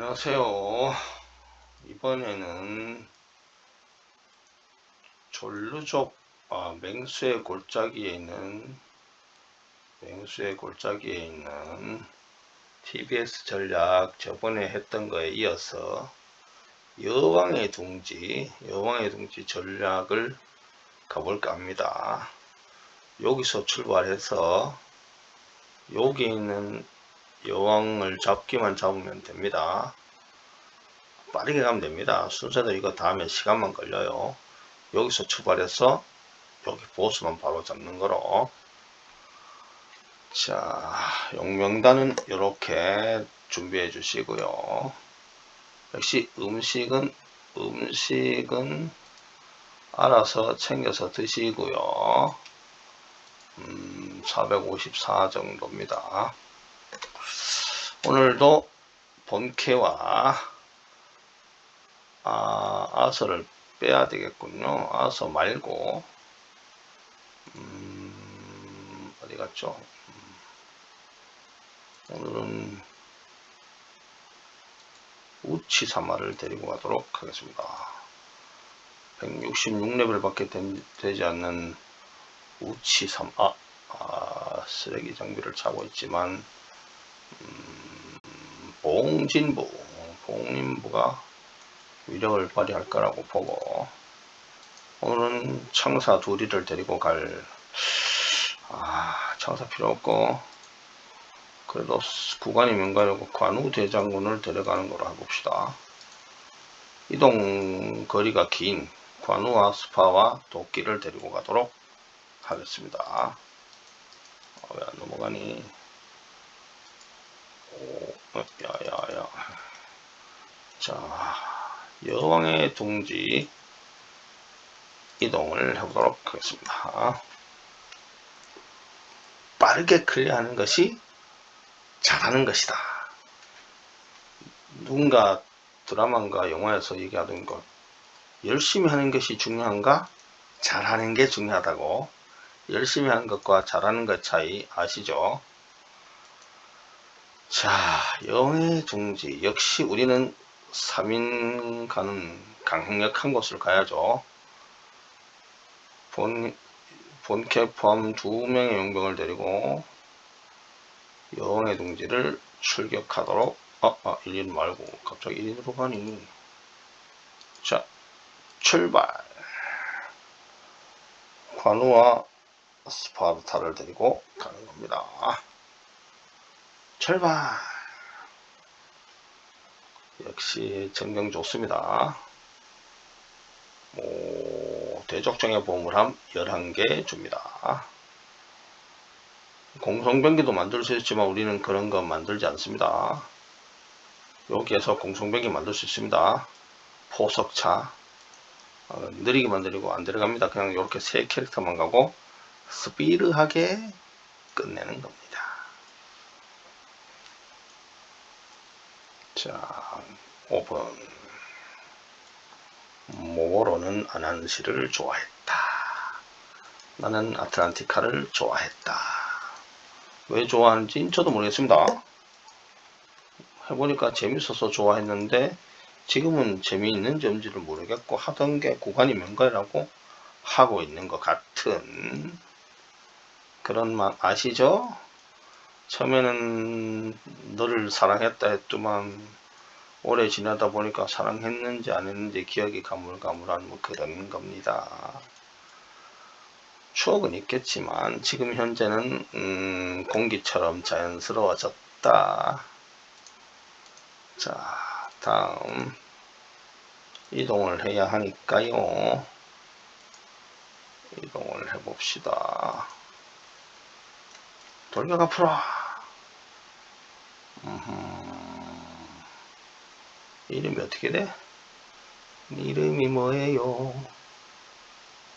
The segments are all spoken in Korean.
안녕하세요. 이번에는 졸루족 아, 맹수의 골짜기에 있는 맹수의 골짜기에 있는 TBS 전략 저번에 했던 거에 이어서 여왕의 둥지 여왕의 둥지 전략을 가볼까 합니다. 여기서 출발해서 여기 있는 여왕을 잡기만 잡으면 됩니다. 빠르게 가면 됩니다. 순서대로 이거 다음에 시간만 걸려요. 여기서 출발해서 여기 보스만 바로 잡는 거로. 자, 용명단은 이렇게 준비해 주시고요. 역시 음식은 음식은 알아서 챙겨서 드시고요. 음, 454 정도입니다. 오늘도 본캐와 아, 아서를 빼야 되겠군요. 아서 말고 음, 어디 갔죠? 음, 오늘은 우치 사마를 데리고 가도록 하겠습니다. 166레벨 밖에 되 지 않는 우치 사마 아, 아, 쓰레기 장비를 차고 있지만 음, 봉진부 봉인부가 위력을 발휘할 거라고 보고 오늘은 청사 둘이를 데리고 갈 아, 청사 필요 없고 그래도 구간이 명가려고 관우 대장군을 데려가는 거로 해봅시다. 이동 거리가 긴 관우와 스파와 도끼를 데리고 가도록 하겠습니다. 어, 왜안 넘어가니? 야야야. 자, 여왕의 둥지 이동을 해보도록 하겠습니다. 빠르게 클리어하는 것이 잘하는 것이다. 누군가 드라마인가 영화에서 얘기하던 것 열심히 하는 것이 중요한가? 잘하는 게 중요하다고 열심히 하는 것과 잘하는 것 차이 아시죠? 자, 영의 둥지. 역시 우리는 3인 가는 강력한 곳을 가야죠. 본, 본캐 포함 두 명의 용병을 데리고 영의 둥지를 출격하도록 아, 아, 1인 말고 갑자기 1인으로 가니 자, 출발 관우와 스파르타를 데리고 가는 겁니다. 출발! 역시 전경 좋습니다. 오, 대적정의 보물함 11개 줍니다. 공성병기도 만들 수 있지만 우리는 그런 거 만들지 않습니다. 여기에서 공성병기 만들 수 있습니다. 포석차 어, 느리게 만들고 안 들어갑니다. 그냥 이렇게 세 캐릭터만 가고 스피드하게 끝내는 겁니다. 자, 5번. 모모로는 아난시를 좋아했다. 나는 아틀란티카를 좋아했다. 왜 좋아하는지 저도 모르겠습니다. 해보니까 재밌어서 좋아했는데 지금은 재미있는지 없는지를 모르겠고 하던 게 구간이 뭔가라고 하고 있는 것 같은 그런 맛 아시죠? 처음에는 너를 사랑했다 했더만 오래 지나다 보니까 사랑했는지 안 했는지 기억이 가물가물한 뭐 그런 겁니다. 추억은 있겠지만 지금 현재는 음, 공기처럼 자연스러워졌다. 자 다음 이동을 해야 하니까요. 이동을 해봅시다. 돌격 앞으로 이름이 어떻게 돼? 이름이 뭐예요?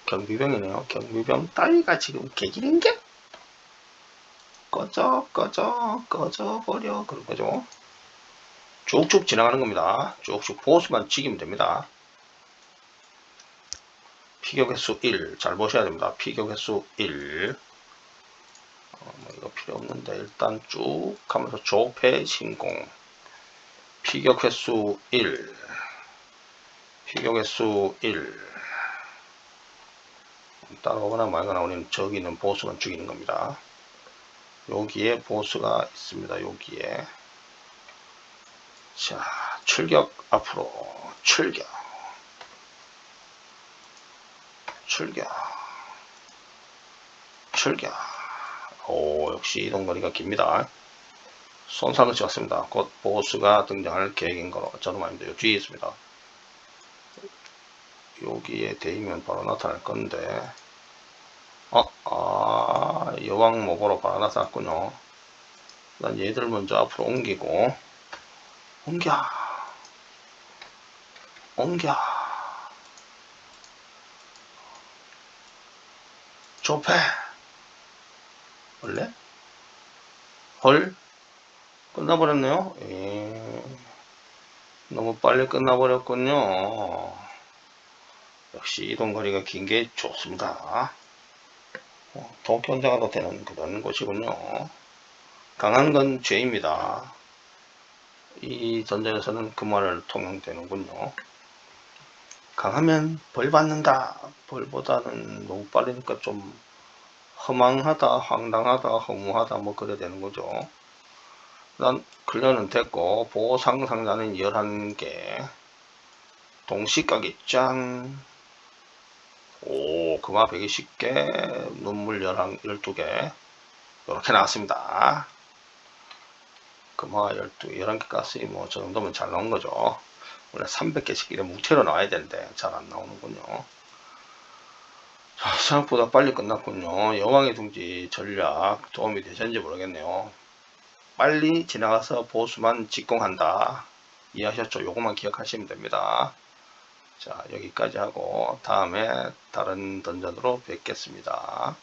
경비병이네요. 경비병 따위가 지금 개기는 게 꺼져 꺼져 꺼져 버려 그런 거죠. 쭉쭉 지나가는 겁니다. 쭉쭉 보스만 죽이면 됩니다. 피격 횟수 1. 잘 보셔야 됩니다. 피격 횟수 1. 어, 뭐 이거 필요 없는데 일단 쭉 가면서 조폐 신공. 피격 횟수 1 피격 횟수 1 따라오거나 말거나 우리는 저기 있는 보스만 죽이는 겁니다. 여기에 보스가 있습니다. 여기에. 자 출격 앞으로. 출격. 출격. 출격 오 역시 이동거리가 깁니다. 손상을 찍었습니다. 곧 보스가 등장할 계획인 거로. 요 뒤에 있습니다. 여기에 대이면 바로 나타날 건데 어, 아, 여왕 목으로 바로 나타났군요. 난 얘들 먼저 앞으로 옮기고 옮겨 옮겨 좁혀 원래? 헐? 끝나버렸네요? 예. 너무 빨리 끝나버렸군요. 역시 이동거리가 긴 게 좋습니다. 어, 도쿄 혼자 가도 되는 그런 곳이군요. 강한 건 죄입니다. 이 전쟁에서는 그 말을 통용되는군요. 강하면 벌 받는다. 벌보다는 너무 빠르니까 좀 허망하다, 황당하다, 허무하다 뭐 그래 되는 거죠. 일단 클리어는 됐고 보상 상자는 11개 동시가기 짠 오, 금화 120개, 눈물 11, 12개. 이렇게 나왔습니다. 금화 12, 11개 가스이 뭐, 저 정도면 잘 나온 거죠. 원래 300개씩 이런 뭉태로 나와야 되는데, 잘 안 나오는군요. 자, 생각보다 빨리 끝났군요. 여왕의 둥지 전략 도움이 되셨는지 모르겠네요. 빨리 지나가서 보수만 직공한다. 이해하셨죠? 요것만 기억하시면 됩니다. 자, 여기까지 하고 다음에 다른 던전으로 뵙겠습니다.